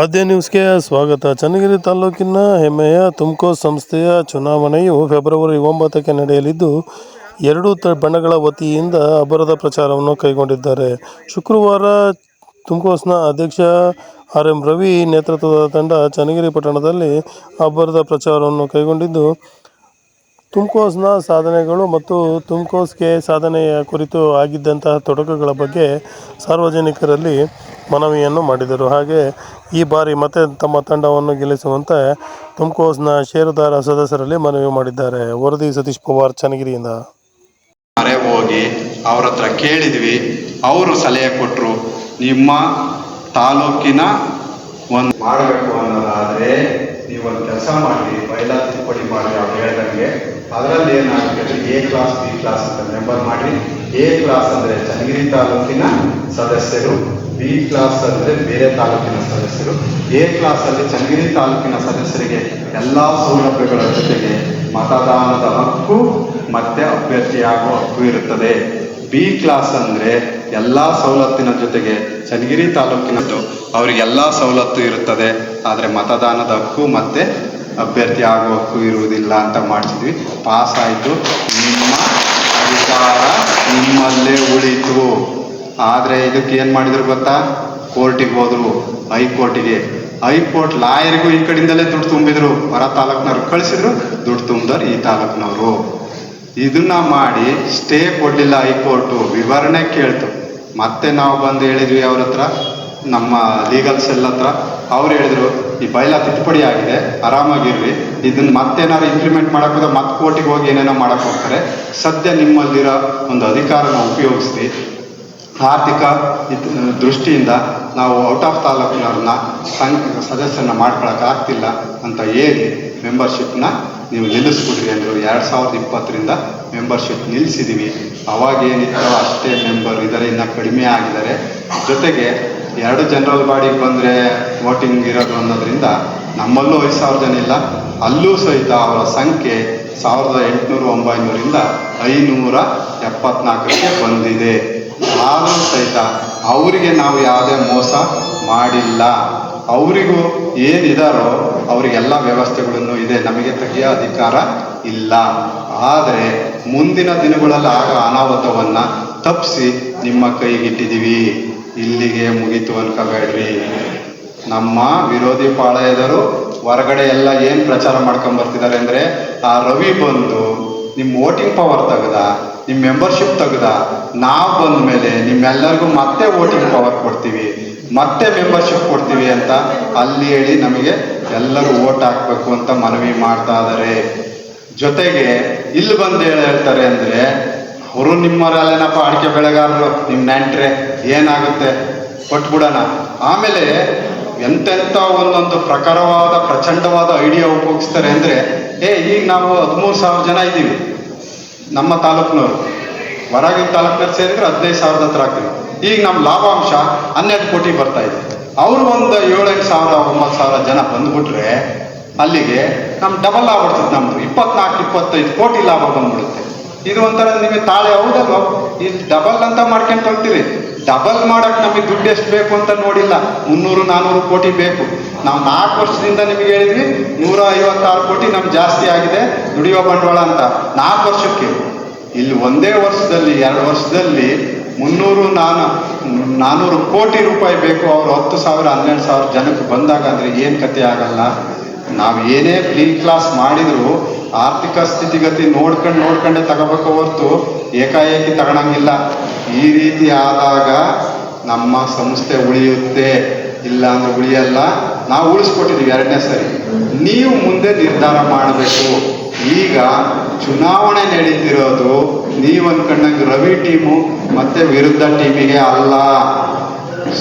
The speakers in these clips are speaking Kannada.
ಆದ್ಯ ನ್ಯೂಸ್ಗೆ ಸ್ವಾಗತ. ಚನ್ನಗಿರಿ ತಾಲೂಕಿನ ಹೆಮ್ಮೆಯ ತುಮಕೋ ಸಂಸ್ಥೆಯ ಚುನಾವಣೆಯು ಫೆಬ್ರವರಿ ಒಂಬತ್ತಕ್ಕೆ ನಡೆಯಲಿದ್ದು, ಎರಡೂ ತ ಬಣಗಳ ವತಿಯಿಂದ ಅಬ್ಬರದ ಪ್ರಚಾರವನ್ನು ಕೈಗೊಂಡಿದ್ದಾರೆ. ಶುಕ್ರವಾರ ತುಮಕೋಸ್ನ ಅಧ್ಯಕ್ಷ ಆರ್ ಎಂ ರವಿ ನೇತೃತ್ವದ ತಂಡ ಚನ್ನಗಿರಿ ಪಟ್ಟಣದಲ್ಲಿ ಅಬ್ಬರದ ಪ್ರಚಾರವನ್ನು ಕೈಗೊಂಡಿದ್ದು ತುಮ್ಕೋಸ್ನ ಸಾಧನೆಗಳು ಮತ್ತು ತುಮ್ಕೋಸ್ಗೆ ಸಾಧನೆಯ ಕುರಿತು ಆಗಿದ್ದಂತಹ ತೊಡಕುಗಳ ಬಗ್ಗೆ ಸಾರ್ವಜನಿಕರಲ್ಲಿ ಮನವಿಯನ್ನು ಮಾಡಿದರು. ಹಾಗೆ ಈ ಬಾರಿ ಮತ್ತೆ ತಮ್ಮ ತಂಡವನ್ನು ಗೆಲ್ಲಿಸುವಂತೆ ತುಮ್ಕೋಸ್ನ ಷೇರುದಾರ ಸದಸ್ಯರಲ್ಲಿ ಮನವಿ ಮಾಡಿದ್ದಾರೆ. ವರದಿ ಸತೀಶ್ ಪವಾರ್ ಚನ್ನಗಿರಿಯಿಂದ. ಹೋಗಿ ಅವ್ರ ಹತ್ರ ಕೇಳಿದ್ವಿ. ಅವರು ಸಲಹೆ ಕೊಟ್ಟರು ನಿಮ್ಮ ತಾಲೂಕಿನ ಒಂದು ಮಾಡಬೇಕು ಅನ್ನೋದಾದರೆ ನೀವೊಂದು ಕೆಲಸ ಮಾಡಿ ಬೈಲಾ ತಿಪ್ಪಡಿ ಮಾಡಿ ಅವ್ರು ಹೇಳ್ದಂಗೆ. ಅದರಲ್ಲಿ ಏನಾಗುತ್ತೆ ಎ ಕ್ಲಾಸ್ ಬಿ ಕ್ಲಾಸ್ ಅಂತ ಮೆಂಬರ್ ಮಾಡಿ ಎ ಕ್ಲಾಸ್ ಅಂದರೆ ಚನ್ನಗಿರಿ ತಾಲೂಕಿನ ಸದಸ್ಯರು ಬಿ ಕ್ಲಾಸ್ ಅಂದರೆ ಬೇರೆ ತಾಲೂಕಿನ ಸದಸ್ಯರು. ಎ ಕ್ಲಾಸ್ ಅಲ್ಲಿ ಚನ್ನಗಿರಿ ತಾಲೂಕಿನ ಸದಸ್ಯರಿಗೆ ಎಲ್ಲ ಸೌಲಭ್ಯಗಳ ಜೊತೆಗೆ ಮತದಾನದ ಹಕ್ಕು ಮತ್ತೆ ಅಭ್ಯರ್ಥಿಯಾಗುವ ಹಕ್ಕು ಇರುತ್ತದೆ. ಬಿ ಕ್ಲಾಸ್ ಅಂದ್ರೆ ಎಲ್ಲ ಸವಲತ್ತಿನ ಜೊತೆಗೆ ಚನ್ನಗಿರಿ ತಾಲೂಕಿನದ್ದು. ಅವರಿಗೆಲ್ಲ ಸವಲತ್ತು ಇರುತ್ತದೆ. ಆದರೆ ಮತದಾನದ ಹಕ್ಕು ಮತ್ತೆ ಅಭ್ಯರ್ಥಿ ಆಗುವ ಹಕ್ಕು ಇರುವುದಿಲ್ಲ ಅಂತ ಮಾಡಿಸಿದ್ವಿ. ಪಾಸ್ ಆಯಿತು ನಿಮ್ಮ ಅಧಿಕಾರ ನಿಮ್ಮಲ್ಲೇ ಉಳಿತು. ಆದರೆ ಇದಕ್ಕೆ ಏನು ಮಾಡಿದ್ರು ಗೊತ್ತಾ? ಕೋರ್ಟಿಗೆ ಹೋದರು, ಹೈಕೋರ್ಟಿಗೆ. ಹೈಕೋರ್ಟ್ ಲಾಯರ್ಗೂ ಈ ಕಡೆಯಿಂದಲೇ ದುಡ್ಡು ತುಂಬಿದ್ರು. ಹೊರ ತಾಲೂಕ್ನವ್ರು ಕಳಿಸಿದ್ರು, ದುಡ್ಡು ತುಂಬಿದವ್ರು ಈ ತಾಲೂಕ್ನವರು. ಇದನ್ನ ಮಾಡಿ ಸ್ಟೇ ಕೊಡಲಿಲ್ಲ ಹೈಕೋರ್ಟು. ವಿವರಣೆ ಕೇಳ್ತು. ಮತ್ತೆ ನಾವು ಬಂದು ಹೇಳಿದ್ವಿ ಅವ್ರ ಹತ್ರ, ನಮ್ಮ ಲೀಗಲ್ಸ್ ಎಲ್ಲ ಹತ್ರ. ಅವ್ರು ಹೇಳಿದ್ರು ಈ ಬೈಲ ತಿದ್ದುಪಡಿ ಆಗಿದೆ. ಆರಾಮಾಗಿರ್ರಿ. ಇದನ್ನ ಮತ್ತೇನಾದ್ರು ಇಂಪ್ಲಿಮೆಂಟ್ ಮಾಡಕ್ ಹೋದ್ರೆ ಮತ್ತೆ ಕೋರ್ಟಿಗೆ ಹೋಗಿ ಏನೇನೋ ಮಾಡಕ್ ಹೋಗ್ತಾರೆ. ಸದ್ಯ ನಿಮ್ಮಲ್ಲಿರೋ ಒಂದು ಅಧಿಕಾರನ ಉಪಯೋಗಿಸಿ ಆರ್ಥಿಕ ದೃಷ್ಟಿಯಿಂದ ನಾವು ಔಟ್ ಆಫ್ ತಾಲೂಕಿನವ್ರನ್ನ ಸಂಘ, ಸದಸ್ಯರನ್ನ ಮಾಡ್ಕೊಳಕ್ ಆಗ್ತಿಲ್ಲ ಅಂತ ಹೇಳಿ ಮೆಂಬರ್ಶಿಪ್ನ ನೀವು ನಿಲ್ಲಿಸ್ಬಿಡ್ರಿ ಅಂದರು ಎರಡು ಸಾವಿರದ ಇಪ್ಪತ್ತರಿಂದ ಮೆಂಬರ್ಶಿಪ್ ನಿಲ್ಲಿಸಿದ್ದೀವಿ ಅವಾಗ ಏನಿತ್ತೋ ಅಷ್ಟೇ ಮೆಂಬರ್ ಇನ್ನು ಕಡಿಮೆ ಆಗಿದ್ದಾರೆ. ಜೊತೆಗೆ ಎರಡು ಜನರಲ್ ಬಾಡಿ ಬಂದರೆ ವೋಟಿಂಗ್ ಇರೋದು ಅನ್ನೋದ್ರಿಂದ ನಮ್ಮಲ್ಲೂ ಐದು ಸಾವಿರ ಜನ ಇಲ್ಲ, ಅಲ್ಲೂ ಸಹಿತ ಅವರ ಸಂಖ್ಯೆ ಸಾವಿರದ ಎಂಟುನೂರ ಒಂಬೈನೂರಿಂದ ಐನೂರ ಎಪ್ಪತ್ನಾಲ್ಕಕ್ಕೆ ಬಂದಿದೆ. ಆದರೂ ಸಹಿತ ಅವರಿಗೆ ನಾವು ಯಾವುದೇ ಮೋಸ ಮಾಡಿಲ್ಲ. ಅವರಿಗೂ ಏನಿದಾರೋ ಅವರಿಗೆಲ್ಲ ವ್ಯವಸ್ಥೆಗಳನ್ನು ಇದೆ, ನಮಗೆ ತೆಗೆಯೋ ಅಧಿಕಾರ ಇಲ್ಲ. ಆದರೆ ಮುಂದಿನ ದಿನಗಳಲ್ಲಿ ಆಗ ಅನಾಹುತವನ್ನು ತಪ್ಪಿಸಿ ನಿಮ್ಮ ಕೈಗಿಟ್ಟಿದ್ದೀವಿ. ಇಲ್ಲಿಗೆ ಮುಗೀತು ಅನ್ಕೋಬೇಡ್ರಿ. ನಮ್ಮ ವಿರೋಧಿ ಪಾಳಯದರು ಹೊರಗಡೆ ಎಲ್ಲ ಏನು ಪ್ರಚಾರ ಮಾಡ್ಕೊಂಡ್ ಬರ್ತಿದ್ದಾರೆ ಅಂದರೆ, ಆ ರವಿ ಬಂದು ನಿಮ್ಮ ವೋಟಿಂಗ್ ಪವರ್ ತೆಗ್ದ ನಿಮ್ಮ ಮೆಂಬರ್ಶಿಪ್ ತೆಗ್ದ, ನಾವು ಬಂದ ಮೇಲೆ ನಿಮ್ಮೆಲ್ಲರಿಗೂ ಮತ್ತೆ ವೋಟಿಂಗ್ ಪವರ್ ಕೊಡ್ತೀವಿ, ಮತ್ತೆ ಮೆಂಬರ್ಶಿಪ್ ಕೊಡ್ತೀವಿ ಅಂತ ಅಲ್ಲಿ ಹೇಳಿ ನಮಗೆ ಎಲ್ಲರೂ ವೋಟ್ ಹಾಕ್ಬೇಕು ಅಂತ ಮನವಿ ಮಾಡ್ತಾ ಇದ್ದಾರೆ. ಜೊತೆಗೆ ಇಲ್ಲಿ ಬಂದು ಹೇಳಿ ಹೇಳ್ತಾರೆ ಅಂದರೆ ಅವರು ನಿಮ್ಮವರಲ್ಲೇನಪ್ಪ ಅಡಿಕೆ ಬೆಳೆಗಾರರು ನಿಮ್ಮ ನೆಂಟ್ರೆ, ಏನಾಗುತ್ತೆ? ಕೊಟ್ಬಿಡೋಣ. ಆಮೇಲೆ ಎಂತೆಂಥ ಒಂದೊಂದು ಪ್ರಕಾರವಾದ ಪ್ರಚಂಡವಾದ ಐಡಿಯಾ ಉಪಯೋಗಿಸ್ತಾರೆ ಅಂದರೆ, ಏ, ಈಗ ನಾವು ಹದಿಮೂರು ಸಾವಿರ ಜನ ಇದ್ದೀವಿ, ನಮ್ಮ ತಾಲೂಕಿನವರು. ಹೊರಗಿನ ತಾಲೂಕಿನವ್ರು ಸೇರಿದ್ರೆ ಹದಿನೈದು ಸಾವಿರದ ಹತ್ರ ಆಗ್ತೀವಿ ಈಗ ನಮ್ಮ ಲಾಭಾಂಶ ಹನ್ನೆರಡು ಕೋಟಿ ಬರ್ತಾ ಇದೆ. ಅವರು ಒಂದು ಏಳೆಂಟು ಸಾವಿರ, ಒಂಬತ್ತು ಸಾವಿರ ಜನ ಬಂದ್ಬಿಟ್ರೆ, ಅಲ್ಲಿಗೆ ನಮ್ಮ ಡಬಲ್ ಆಗ್ಬಿಡ್ತದೆ ನಮ್ದು. ಇಪ್ಪತ್ನಾಲ್ಕು, ಇಪ್ಪತ್ತೈದು ಕೋಟಿ ಲಾಭ ಬಂದ್ಬಿಡುತ್ತೆ. ಇದು ಒಂಥರ ನಿಮಗೆ ತಾಳೆ, ಹೌದಲ್ವ? ಇಲ್ಲಿ ಡಬಲ್ ಅಂತ ಮಾಡ್ಕೊಂಡು ಹೋಗ್ತೀವಿ ಡಬಲ್ ಮಾಡಕ್ ನಮಗೆ ದುಡ್ಡು ಎಷ್ಟು ಬೇಕು ಅಂತ ನೋಡಿಲ್ಲ. ಮುನ್ನೂರು ನಾನ್ನೂರು ಕೋಟಿ ಬೇಕು. ನಾವು ನಾಲ್ಕು ವರ್ಷದಿಂದ ನಿಮಗೆ ಹೇಳಿದ್ವಿ, ನೂರ ಐವತ್ತಾರು ಕೋಟಿ ನಮ್ಗೆ ಜಾಸ್ತಿ ಆಗಿದೆ ದುಡಿಯುವ ಬಂಡವಾಳ ಅಂತ. ನಾಲ್ಕು ವರ್ಷಕ್ಕೆ. ಇಲ್ಲಿ ಒಂದೇ ವರ್ಷದಲ್ಲಿ, ಎರಡು ವರ್ಷದಲ್ಲಿ ಮುನ್ನೂರು, ನಾನು ನಾನ್ನೂರು ಕೋಟಿ ರೂಪಾಯಿ ಬೇಕು. ಅವರು ಹತ್ತು ಸಾವಿರ, ಹನ್ನೆರಡು ಸಾವಿರ ಜನಕ್ಕೆ ಬಂದಾಗ ಅಂದ್ರೆ ಏನು ಕತೆ ಆಗಲ್ಲ? ನಾವು ಏನೇ ಪ್ರೀ ಕ್ಲಾಸ್ ಮಾಡಿದ್ರು ಆರ್ಥಿಕ ಸ್ಥಿತಿಗತಿ ನೋಡ್ಕೊಂಡು ನೋಡ್ಕೊಂಡೇ ತಗೋಬೇಕು ಹೊರತು ಏಕಾಏಕಿ ತಗೊಳಂಗಿಲ್ಲ ಈ ರೀತಿ ಆದಾಗ ನಮ್ಮ ಸಂಸ್ಥೆ ಉಳಿಯುತ್ತೆ. ಇಲ್ಲ ಅಂದ್ರೆ ಉಳಿಯಲ್ಲ. ನಾವು ಉಳಿಸ್ಕೊಟ್ಟಿದ್ದೀವಿ ಎರಡನೇ ಸರಿ. ನೀವು ಮುಂದೆ ನಿರ್ಧಾರ ಮಾಡಬೇಕು. ಈಗ ಚುನಾವಣೆ ನಡೀತಿರೋದು ನೀವು ಅನ್ಕೊಂಡಂಗೆ ರವಿ ಟೀಮು ಮತ್ತೆ ವಿರುದ್ಧ ಟೀಮಿಗೆ ಅಲ್ಲ.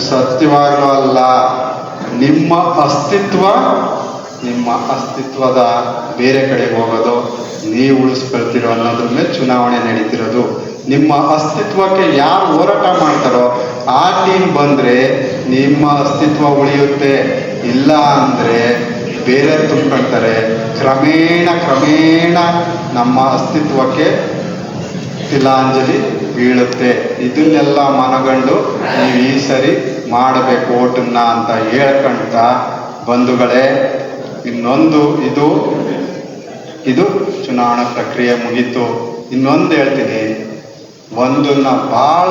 ಸತ್ಯವಾಗ್ಲೂ ಅಲ್ಲ. ನಿಮ್ಮ ಅಸ್ತಿತ್ವ ನಿಮ್ಮ ಅಸ್ತಿತ್ವದ ಬೇರೆ ಕಡೆ ಹೋಗೋದು, ನೀವು ಉಳಿಸ್ಕೊಳ್ತಿರೋ ಅನ್ನೋದ್ರ ಮೇಲೆ ಚುನಾವಣೆ ನಡೀತಿರೋದು. ನಿಮ್ಮ ಅಸ್ತಿತ್ವಕ್ಕೆ ಯಾರು ಹೋರಾಟ ಮಾಡ್ತಾರೋ ಆ ಟೀಮ್ ಬಂದರೆ ನಿಮ್ಮ ಅಸ್ತಿತ್ವ ಉಳಿಯುತ್ತೆ. ಇಲ್ಲ ಅಂದರೆ ಬೇರೆ ತುಂಬ್ಕೊಳ್ತಾರೆ. ಕ್ರಮೇಣ ಕ್ರಮೇಣ ನಮ್ಮ ಅಸ್ತಿತ್ವಕ್ಕೆ ತಿಲಾಂಜಲಿ ಬೀಳುತ್ತೆ. ಇದನ್ನೆಲ್ಲ ಮನಗಂಡು ನೀವು ಈ ಸರಿ ಮಾಡಬೇಕು ಓಟನ್ನ ಅಂತ ಹೇಳ್ಕೊಂತ ಬಂಧುಗಳೇ ಇನ್ನೊಂದು ಇದು ಇದು ಚುನಾವಣಾ ಪ್ರಕ್ರಿಯೆ ಮುಗೀತು. ಇನ್ನೊಂದು ಹೇಳ್ತೀನಿ. ಒಂದನ್ನ ಭಾಳ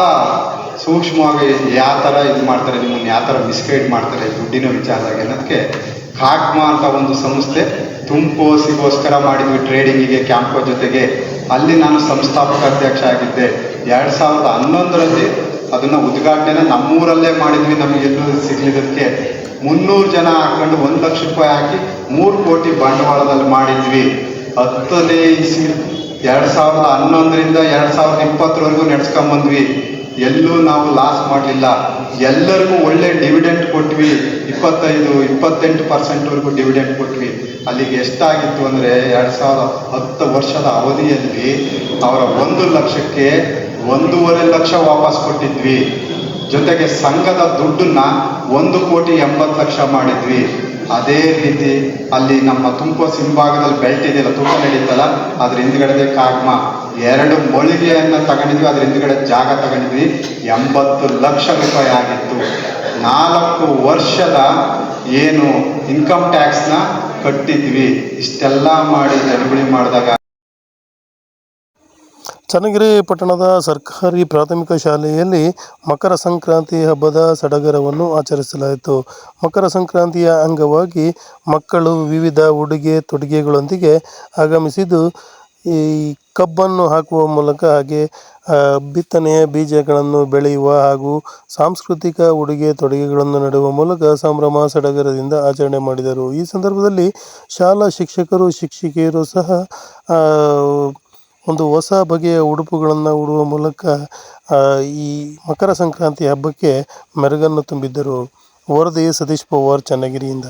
ಸೂಕ್ಷ್ಮವಾಗಿ ಯಾವ ಥರ ಇದು ಮಾಡ್ತಾರೆ, ನಿಮ್ಮನ್ನು ಯಾವ ಥರ ಮಿಸ್ಗೈಡ್ ಮಾಡ್ತಾರೆ, ದುಡ್ಡಿನ ವಿಚಾರದಾಗ ಅನ್ನೋದಕ್ಕೆ ಕಾಕ್ಮಾ ಅಂತ ಒಂದು ಸಂಸ್ಥೆ ತುಂಪೋಸಿಗೋಸ್ಕರ ಮಾಡಿದ್ವಿ ಟ್ರೇಡಿಂಗಿಗೆ ಕ್ಯಾಂಪೋ ಜೊತೆಗೆ. ಅಲ್ಲಿ ನಾನು ಸಂಸ್ಥಾಪಕ ಅಧ್ಯಕ್ಷ ಆಗಿದ್ದೆ. ಎರಡು ಸಾವಿರದ ಹನ್ನೊಂದರಲ್ಲಿ ಅದನ್ನು ಉದ್ಘಾಟನೆ ನಮ್ಮೂರಲ್ಲೇ ಮಾಡಿದ್ವಿ ನಮಗೆ ಎಲ್ಲೂ ಸಿಗ್ಲಿದ್ದಕ್ಕೆ ಮುನ್ನೂರು ಜನ ಹಾಕೊಂಡು ಒಂದು ಲಕ್ಷ ರೂಪಾಯಿ ಹಾಕಿ ಮೂರು ಕೋಟಿ ಬಂಡವಾಳದಲ್ಲಿ ಮಾಡಿದ್ವಿ. ಹತ್ತನೇ ಇಸ್ವಿ, ಎರಡು ಸಾವಿರದ ಹನ್ನೊಂದರಿಂದ ಎರಡು ಸಾವಿರದ ಇಪ್ಪತ್ತರವರೆಗೂ ನಡೆಸ್ಕೊಂಬಂದ್ವಿ. ಎಲ್ಲೂ ನಾವು ಲಾಸ್ ಮಾಡಲಿಲ್ಲ. ಎಲ್ಲರಿಗೂ ಒಳ್ಳೆ ಡಿವಿಡೆಂಟ್ ಕೊಟ್ವಿ. ಇಪ್ಪತ್ತೈದು, ಇಪ್ಪತ್ತೆಂಟು ಪರ್ಸೆಂಟ್ವರೆಗೂ ಡಿವಿಡೆಂಟ್ ಕೊಟ್ವಿ. ಅಲ್ಲಿಗೆ ಎಷ್ಟಾಗಿತ್ತು ಅಂದರೆ ಎರಡು ಸಾವಿರದ ಹತ್ತು ವರ್ಷದ ಅವಧಿಯಲ್ಲಿ ಅವರ ಒಂದು ಲಕ್ಷಕ್ಕೆ ಒಂದೂವರೆ ಲಕ್ಷ ವಾಪಸ್ ಕೊಟ್ಟಿದ್ವಿ. ಜೊತೆಗೆ ಸಂಘದ ದುಡ್ಡನ್ನ ಒಂದು ಕೋಟಿ ಎಂಬತ್ತು ಲಕ್ಷ ಮಾಡಿದ್ವಿ. ಅದೇ ರೀತಿ ಅಲ್ಲಿ ನಮ್ಮ ತುಮಕೂರು ಸಿಂಭಾಗದಲ್ಲಿ ಬೆಲ್ಟ್ ಇದೆಯಲ್ಲ, ತುಂಬ ನಡೀತಲ್ಲ? ಅದ್ರ ಹಿಂದ್ಗಡೆ ಕಾಗ್ಮ. ಎರಡು ಮೊಳಿಗೆಯನ್ನು ತಗೊಂಡಿದ್ವಿ, ಅದ್ರ ಹಿಂದ್ಗಡೆ ಜಾಗ ತಗೊಂಡಿದ್ವಿ. ಎಂಬತ್ತು ಲಕ್ಷ ರೂಪಾಯಿ ಆಗಿತ್ತು. ನಾಲ್ಕು ವರ್ಷದ ಏನು ಇನ್ಕಮ್ ಟ್ಯಾಕ್ಸ್ನ ಕಟ್ಟಿದ್ವಿ. ಇಷ್ಟೆಲ್ಲ ಮಾಡಿ ಗಡಿಬಿಡಿ ಮಾಡಿದಾಗ ಚನ್ನಗಿರಿ ಪಟ್ಟಣದ ಸರ್ಕಾರಿ ಪ್ರಾಥಮಿಕ ಶಾಲೆಯಲ್ಲಿ ಮಕರ ಸಂಕ್ರಾಂತಿ ಹಬ್ಬದ ಸಡಗರವನ್ನು ಆಚರಿಸಲಾಯಿತು. ಮಕರ ಸಂಕ್ರಾಂತಿಯ ಅಂಗವಾಗಿ ಮಕ್ಕಳು ವಿವಿಧ ಉಡುಗೆ ತೊಡುಗೆಗಳೊಂದಿಗೆ ಆಗಮಿಸಿದ್ದು, ಈ ಕಬ್ಬನ್ನು ಹಾಕುವ ಮೂಲಕ ಹಾಗೆ ಬಿತ್ತನೆಯ ಬೀಜಗಳನ್ನು ಬೆಳೆಯುವ ಹಾಗೂ ಸಾಂಸ್ಕೃತಿಕ ಉಡುಗೆ ತೊಡುಗೆಗಳನ್ನು ನೆಡುವ ಮೂಲಕ ಸಂಭ್ರಮ ಸಡಗರದಿಂದ ಆಚರಣೆ ಮಾಡಿದರು. ಈ ಸಂದರ್ಭದಲ್ಲಿ ಶಾಲಾ ಶಿಕ್ಷಕರು, ಶಿಕ್ಷಕಿಯರು ಸಹ ಒಂದು ಹೊಸ ಬಗೆಯ ಉಡುಪುಗಳನ್ನು ಉಡುವ ಮೂಲಕ ಈ ಮಕರ ಸಂಕ್ರಾಂತಿ ಹಬ್ಬಕ್ಕೆ ಮೆರುಗನ್ನು ತುಂಬಿದ್ದರು. ವರದಿ ಸತೀಶ್ ಪವಾರ್, ಚನ್ನಗಿರಿಯಿಂದ.